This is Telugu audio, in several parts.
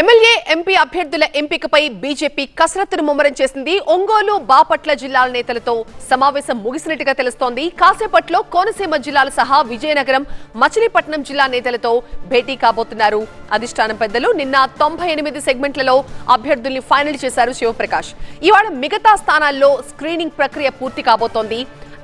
ఎమ్మెల్యే ఎంపీ అభ్యర్థుల ఎంపికపై బీజేపీ కసరత్తును ముమ్మరం చేసింది. ఒంగోలు బాపట్ల జిల్లాల నేతలతో సమావేశం ముగిసినట్టుగా తెలుస్తోంది. కాసేపట్లో కోనసీమ జిల్లాల సహా విజయనగరం మచిలీపట్నం జిల్లా నేతలతో భేటీ కాబోతున్నారు. అధిష్టానం పెద్దలు నిన్న తొంభై ఎనిమిది సెగ్మెంట్లలో అభ్యర్థుల్ని ఫైనల్ చేశారు శివప్రకాష్. ఇవాళ మిగతా స్థానాల్లో స్క్రీనింగ్ ప్రక్రియ పూర్తి కాబోతోంది.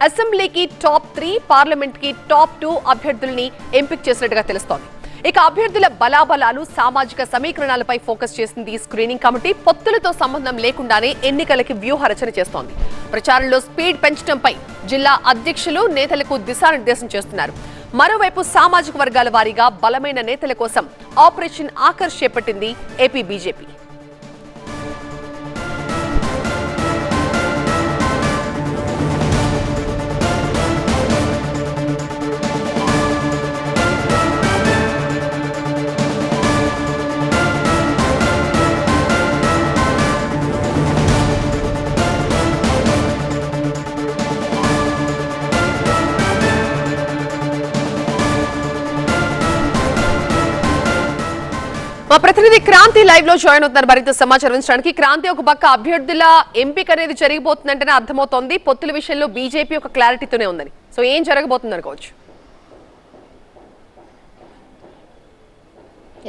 అసెంబ్లీకి టాప్ త్రీ పార్లమెంట్కి టాప్ టూ అభ్యర్థుల్ని ఎంపిక చేసినట్టుగా తెలుస్తోంది. ఇక అభ్యర్థుల బలాబలాలు సామాజిక సమీకరణాలపై ఫోకస్ చేసింది ఈ స్క్రీనింగ్ కమిటీ. పొత్తులతో సంబంధం లేకుండానే ఎన్నికలకి వ్యూహ రచన చేస్తోంది. ప్రచారంలో స్పీడ్ పెంచడంపై జిల్లా అధ్యక్షులు నేతలకు దిశానిర్దేశం చేస్తున్నారు. మరోవైపు సామాజిక వర్గాల వారీగా బలమైన నేతల కోసం ఆపరేషన్ ఆకర్ష్ చేపట్టింది ఏపీ బీజేపీ. మా ప్రతినిధి క్రాంతి లైవ్లో జాయిన్ అవుతున్నారు మరింత సమాచారం ఇచ్చడానికి క్రాంతి ఒక పక్క అభ్యర్థుల ఎంపిక అనేది జరిగిపోతుందంటేనే అర్థమవుతోంది. పొత్తుల విషయంలో బీజేపీ ఒక క్లారిటీతోనే ఉందని. సో ఏం జరగబోతుంది అనుకోవచ్చు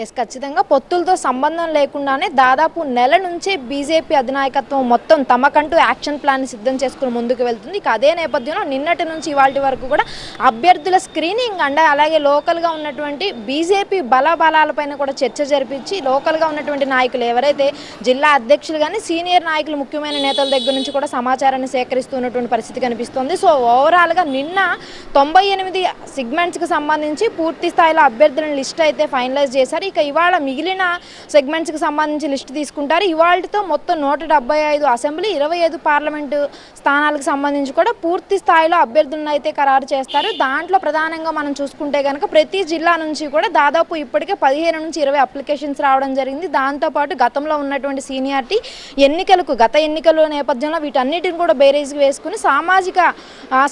ఎస్ ఖచ్చితంగా. పొత్తులతో సంబంధం లేకుండానే దాదాపు నెల నుంచే బీజేపీ అధినాయకత్వం మొత్తం తమకంటూ యాక్షన్ ప్లాన్ సిద్ధం చేసుకుని ముందుకు వెళ్తుంది. ఇక అదే నేపథ్యంలో నిన్నటి నుంచి ఇవాళ వరకు కూడా అభ్యర్థుల స్క్రీనింగ్ అండ్ అలాగే లోకల్గా ఉన్నటువంటి బీజేపీ బలబలాలపైన కూడా చర్చ జరిపించి లోకల్గా ఉన్నటువంటి నాయకులు ఎవరైతే జిల్లా అధ్యక్షులు కానీ సీనియర్ నాయకులు ముఖ్యమైన నేతల దగ్గర నుంచి కూడా సమాచారాన్ని సేకరిస్తున్నటువంటి పరిస్థితి కనిపిస్తుంది. సో ఓవరాల్గా నిన్న తొంభై ఎనిమిది సిగ్మెంట్స్కి సంబంధించి పూర్తి స్థాయిలో అభ్యర్థులను లిస్ట్ అయితే ఫైనలైజ్ చేశారు. ఇక ఇవాళ మిగిలిన సెగ్మెంట్స్కి సంబంధించి లిస్ట్ తీసుకుంటారు. ఇవాళతో మొత్తం నూట డెబ్బై ఐదు అసెంబ్లీ ఇరవై ఐదు పార్లమెంటు స్థానాలకు సంబంధించి కూడా పూర్తి స్థాయిలో అభ్యర్థులను అయితే ఖరారు చేస్తారు. దాంట్లో ప్రధానంగా మనం చూసుకుంటే కనుక ప్రతి జిల్లా నుంచి కూడా దాదాపు ఇప్పటికే పదిహేను నుంచి ఇరవై అప్లికేషన్స్ రావడం జరిగింది. దాంతోపాటు గతంలో ఉన్నటువంటి సీనియారిటీ ఎన్నికలకు గత ఎన్నికల నేపథ్యంలో వీటన్నిటిని కూడా బేరేజ్కి వేసుకుని సామాజిక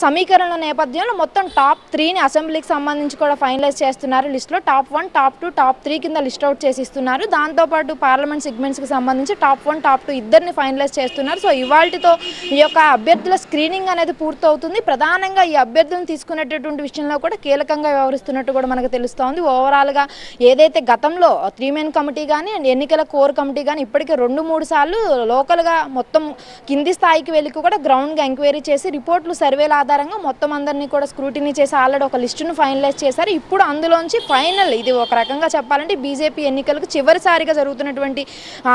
సమీకరణ సమీకరణల నేపథ్యంలో మొత్తం టాప్ త్రీని అసెంబ్లీకి సంబంధించి కూడా ఫైనలైజ్ చేస్తున్నారు లిస్టులో. Top one top two top three కింద లిస్ట్ అవుట్ చేసి ఇస్తున్నారు. దాంతోపాటు పార్లమెంట్ సెగ్మెంట్స్కి సంబంధించి టాప్ వన్ టాప్ టూ ఇద్దరిని ఫైనలైజ్ చేస్తున్నారు. సో ఇవాళతో ఈ యొక్క అభ్యర్థుల స్క్రీనింగ్ అనేది పూర్తవుతుంది. ప్రధానంగా ఈ అభ్యర్థులను తీసుకునేటటువంటి విషయంలో కూడా కీలకంగా వ్యవహరిస్తున్నట్టు కూడా మనకు తెలుస్తోంది. ఓవరాల్గా ఏదైతే గతంలో త్రీ మెన్ కమిటీ కానీ అండ్ ఎన్నికల కోర్ కమిటీ కానీ ఇప్పటికే రెండు మూడు సార్లు లోకల్గా మొత్తం కింది స్థాయికి వెళ్ళి కూడా గ్రౌండ్గా ఎంక్వైరీ చేసి రిపోర్ట్లు సర్వేల ఆధారంగా మొత్తం అందరినీ కూడా స్క్రూటినీ చేసి ఆల్రెడీ ఒక లిస్టును ఫైనలైజ్ చేశారు. ఇప్పుడు అందులోంచి ఫైనల్ ఇది ఒక రకంగా చెప్పాలంటే బీజేపీ ఎన్నికలకు చివరిసారిగా జరుగుతున్నటువంటి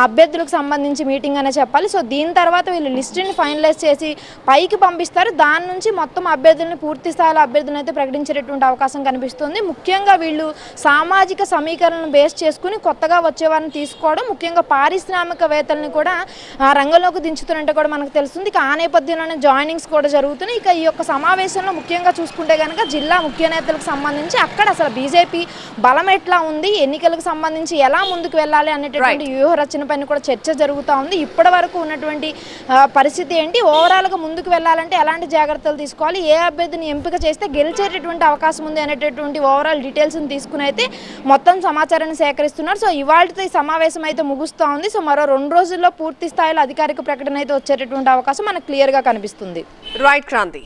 అభ్యర్థులకు సంబంధించి మీటింగ్ అనే చెప్పాలి. సో దీని తర్వాత వీళ్ళు లిస్టుని ఫైనలైజ్ చేసి పైకి పంపిస్తారు. దాని నుంచి మొత్తం అభ్యర్థులను పూర్తి స్థాయిలో అభ్యర్థులను అయితే ప్రకటించేటటువంటి అవకాశం కనిపిస్తుంది. ముఖ్యంగా వీళ్ళు సామాజిక సమీకరణను బేస్ చేసుకుని కొత్తగా వచ్చే వారిని తీసుకోవడం ముఖ్యంగా పారిశ్రామికవేత్తలను కూడా ఆ, రంగంలోకి దించుతున్నట్టు కూడా మనకు తెలుస్తుంది. ఇక ఆ నేపథ్యంలోనే జాయినింగ్స్ కూడా జరుగుతున్నాయి. ఇక ఈ యొక్క సమావేశంలో ముఖ్యంగా చూసుకుంటే కనుక జిల్లా ముఖ్య నేతలకు సంబంధించి అక్కడ అసలు బీజేపీ బలం ఎట్లా ఉంది? ఎన్నిక ఎన్నికలకు సంబంధించి ఎలా ముందుకు వెళ్ళాలి అనేటటువంటి వ్యూహ రచన పైన కూడా చర్చ జరుగుతూ ఉంది. ఇప్పటి వరకు ఉన్నటువంటి పరిస్థితి ఏంటి? ఓవరాల్గా ముందుకు వెళ్ళాలంటే ఎలాంటి జాగ్రత్తలు తీసుకోవాలి? ఏ అభ్యర్థిని ఎంపిక చేస్తే గెలిచేటటువంటి అవకాశం ఉంది అనేటటువంటి ఓవరాల్ డీటెయిల్స్ని తీసుకుని అయితే మొత్తం సమాచారాన్ని సేకరిస్తున్నారు. సో ఇవాళతో ఈ సమావేశం అయితే ముగుస్తూ ఉంది. సో మరో రెండు రోజుల్లో పూర్తి స్థాయిలో అధికారిక ప్రకటన అయితే వచ్చేటటువంటి అవకాశం మనకు క్లియర్గా కనిపిస్తుంది. రైట్ క్రాంతి